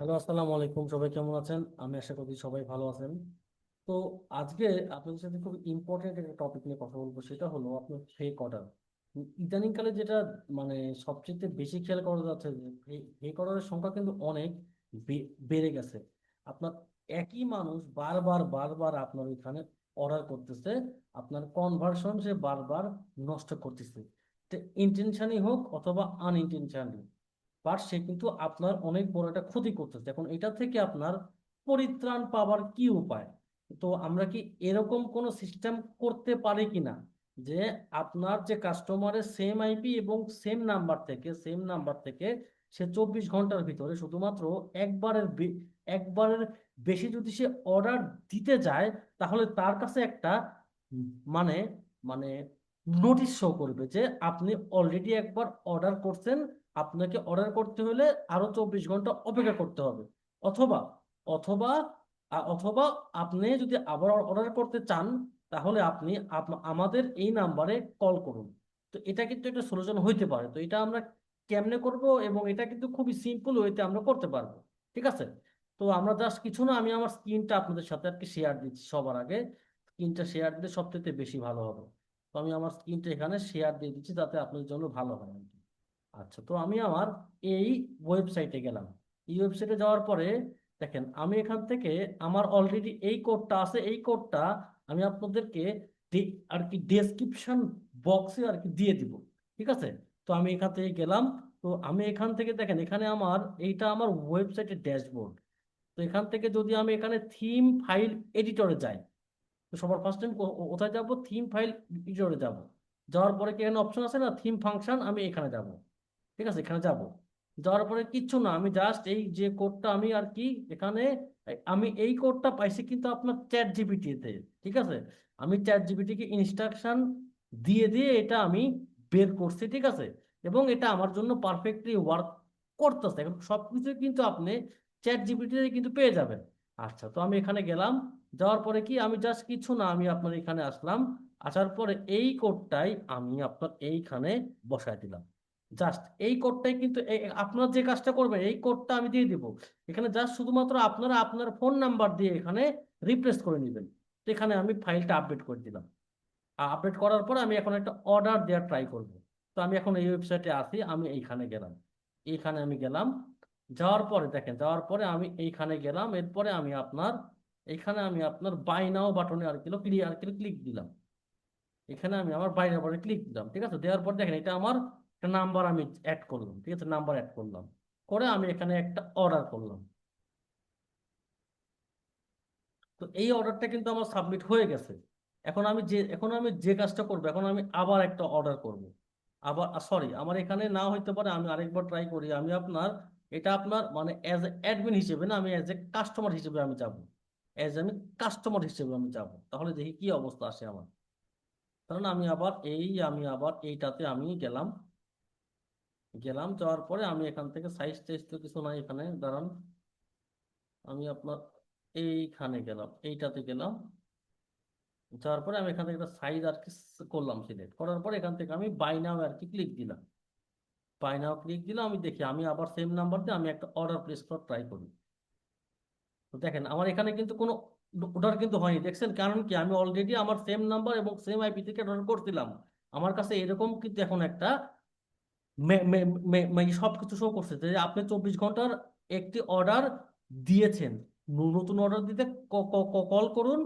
Hello, আসসালামু আলাইকুম। সবাই কেমন আছেন? আমি আশা করি সবাই ভালো আছেন। তো আজকে আপনাদের সাথে খুব ইম্পর্টেন্ট একটা টপিক নিয়ে কথা বলব, সেটা হলো আপনার ফেক অর্ডার ইদানিংকালে যেটা মানে সবচেয়ে বেশি খেয়াল করা যাচ্ছে যে ফেক অর্ডারের সংখ্যা কিন্তু অনেক বেড়ে গেছে। আপনার একই মানুষ বারবার বারবার আপনার এখানে অর্ডার করতেছে, আপনার কনভার্সন সে বারবার নষ্ট করতেছে। ইন্টেনশনই হোক অথবা আনইনটেনশনালি বাট সে কিন্তু আপনার অনেক বড় একটা ক্ষতি করতেছে। এখন এটা থেকে আপনার পরিত্রাণ পাওয়ার কি উপায়? তো আমরা কি এরকম কোনো সিস্টেম করতে পারি কিনা যে আপনার যে কাস্টমারের সেম আইপি এবং সেম নাম্বার থেকে সেম নাম্বার থেকে সে চব্বিশ ঘণ্টার ভিতরে শুধুমাত্র একবারের একবারের বেশি যদি সে অর্ডার দিতে যায়, তাহলে তার কাছে একটা মানে মানে নোটিশ শো করবে যে আপনি অলরেডি একবার অর্ডার করছেন আপনাকে অর্ডার করতে হলে আরও চব্বিশ ঘণ্টা অপেক্ষা করতে হবে। অথবা অথবা অথবা আপনি যদি আবার অর্ডার করতে চান, তাহলে আপনি আপ- আমাদের এই নাম্বারে কল করুন। তো এটা কিন্তু একটা সলিউশন হইতে পারে। তো এটা আমরা কেমনে করব এবং এটা কিন্তু খুবই সিম্পল ওয়েতে আমরা করতে পারব। ঠিক আছে? তো আমরা জাস্ট কিছু না, আমি আমার স্ক্রিনটা আপনাদের সাথে আর কি শেয়ার দিচ্ছি সবার আগে। স্ক্রিনটা শেয়ার দিলে সবথেকে বেশি ভালো হবে। তো আমি আমার স্ক্রিনটা এখানে শেয়ার দিয়ে দিচ্ছি, যাতে আপনাদের জন্য ভালো হয় আচ্ছা তো আমি আমার এই ওয়েবসাইটে গেলাম। এই ওয়েবসাইটে যাওয়ার পরে দেখেন, আমি এখান থেকে আমার অলরেডি এই কোডটা আছে, এই কোডটা আমি আপনাদেরকে আর কি ডেসক্রিপশন বক্সে আর কি দিয়ে দিব, ঠিক আছে? তো আমি এখান থেকে গেলাম, তো আমি এখান থেকে দেখেন, এখানে আমার, এইটা আমার ওয়েবসাইটের ড্যাশবোর্ড তো এখান থেকে যদি আমি এখানে থিম ফাইল এডিটরে যাই, তো সবার ফার্স্ট টাইম কোথায় যাব? থিম ফাইল এডিটরে যাব। যাওয়ার পরে কি এখানে অপশন আছে না? থিম ফাংশন আমি এখানে যাব। ঠিক আছে, এখানে যাব। যাওয়ার পরে কিচ্ছু না, আমি জাস্ট এই যে কোডটা আমি আর কি এখানে, আমি এই কোডটা পাইছি কিন্তু আপনার চ্যাট জিপিটিতে ঠিক আছে? আমি চ্যাট জিপিটিকে ইনস্ট্রাকশন দিয়ে দিয়ে এটা আমি বের করছি, ঠিক আছে? এবং এটা আমার জন্য পারফেক্টলি ওয়ার্ক করতেছে। এখন সবকিছু কিন্তু আপনি চ্যাট জিপিটিতে কিন্তু পেয়ে যাবেন। আচ্ছা তো আমি এখানে গেলাম। যাওয়ার পরে কি, আমি জাস্ট কিছু না, আমি আপনার এখানে আসলাম। আসার পরে এই কোডটাই আমি আপনার এইখানে বসায় দিলাম। জাস্ট এই কোডটাই কিন্তু আপনার যে কাজটা করবেন, এই কোডটা আমি দিয়ে দিব। এখানে জাস্ট শুধুমাত্র আপনারা আপনার ফোন নাম্বার দিয়ে এখানে রিপ্লেস করে নেবেন। তো এখানে আমি ফাইলটা আপডেট করে দিলাম। আপডেট করার পর আমি এখন একটা অর্ডার দেওয়ার ট্রাই করব। তো আমি এখন এই ওয়েবসাইটে আসি আমি এইখানে গেলাম। এইখানে আমি গেলাম। যাওয়ার পরে, দেখেন, যাওয়ার পরে আমি এইখানে গেলাম। এরপরে আমি আপনার এখানে আমি আপনার বাই নাও বাটনে আর কিলো ক্লিয়ার কিলো ক্লিক দিলাম। এখানে আমি আমার বাই নাও বাটনে ক্লিক দিলাম, ঠিক আছে? দেওয়ার পর দেখেন, এটা আমার একটা নাম্বার আমি অ্যাড করলাম, ঠিক আছে? নাম্বার অ্যাড করলাম। করে আমি এখানে একটা অর্ডার করলাম। তো এই অর্ডারটা কিন্তু আমার সাবমিট হয়ে গেছে। এখন আমি যে, এখন আমি যে কাজটা করব, এখন আমি আবার একটা অর্ডার করব। আবার সরি আমার এখানে না হইতে পারে আমি আরেকবার ট্রাই করি। আমি আপনার, এটা আপনার মানে অ্যাজ এ অ্যাডমিন হিসেবে না, আমি অ্যাজ এ কাস্টমার হিসেবে আমি যাব। অ্যাজ আমি কাস্টমার হিসেবে আমি যাব। তাহলে দেখি কি অবস্থা আসে আমার। কারণ আমি আবার এই, আমি আবার এইটাতে আমি গেলাম। গেলাম, যাওয়ার পরে আমি এখান থেকে সাইজ টাইজ তো কিছু নাই এখানে, দাঁড়ান। আমি আপনার এইখানে গেলাম, এইটাতে গেলাম। যাওয়ার পরে আমি এখান থেকে একটা সাইজ আর কি করলাম সিলেক্ট করার পরে এখান থেকে আমি বাই নাও আর কি ক্লিক দিলাম। বাই নাও ক্লিক দিলাম, আমি দেখি, আমি আবার সেম নাম্বার দিয়ে আমি একটা অর্ডার প্লেস করার ট্রাই করি। তো দেখেন, আমার এখানে কিন্তু কোনো অর্ডার কিন্তু হয়নি। দেখছেন কারণ কি? আমি অলরেডি আমার সেম নাম্বার এবং সেম আইপি থেকে অর্ডার করছিলাম। আমার কাছে এরকম কিন্তু এখন একটা মে- মে- মে- মে- সবকিছু শো করছে যে আপনি চব্বিশ ঘণ্টার একটি অর্ডার দিয়েছেন। নতুন অর্ডার দিতে কল করুন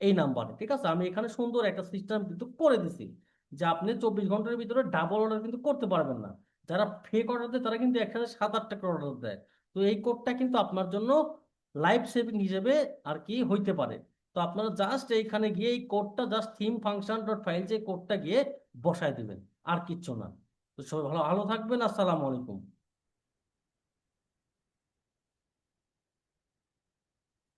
এই নাম্বারে ঠিক আছে? আমি এখানে সুন্দর একটা সিস্টেম কিন্তু করে দিছি যে আপনি চব্বিশ ঘণ্টার ভিতরে ডাবল অর্ডার কিন্তু করতে পারবেন না। যারা ফেক অর্ডার দেয়, তারা কিন্তু একসাথে সাত আট টাকা অর্ডার দেয়। তো এই কোডটা কিন্তু আপনার জন্য লাইফ সেভিং হিসেবে আর কি হইতে পারে। তো আপনারা জাস্ট এইখানে গিয়ে এই কোডটা just theme function dot file যে কোডটা গিয়ে বসায় দিবেন, আর কিচ্ছু না। তো সবাই ভালো ভালো থাকবেন আসসালামু আলাইকুম।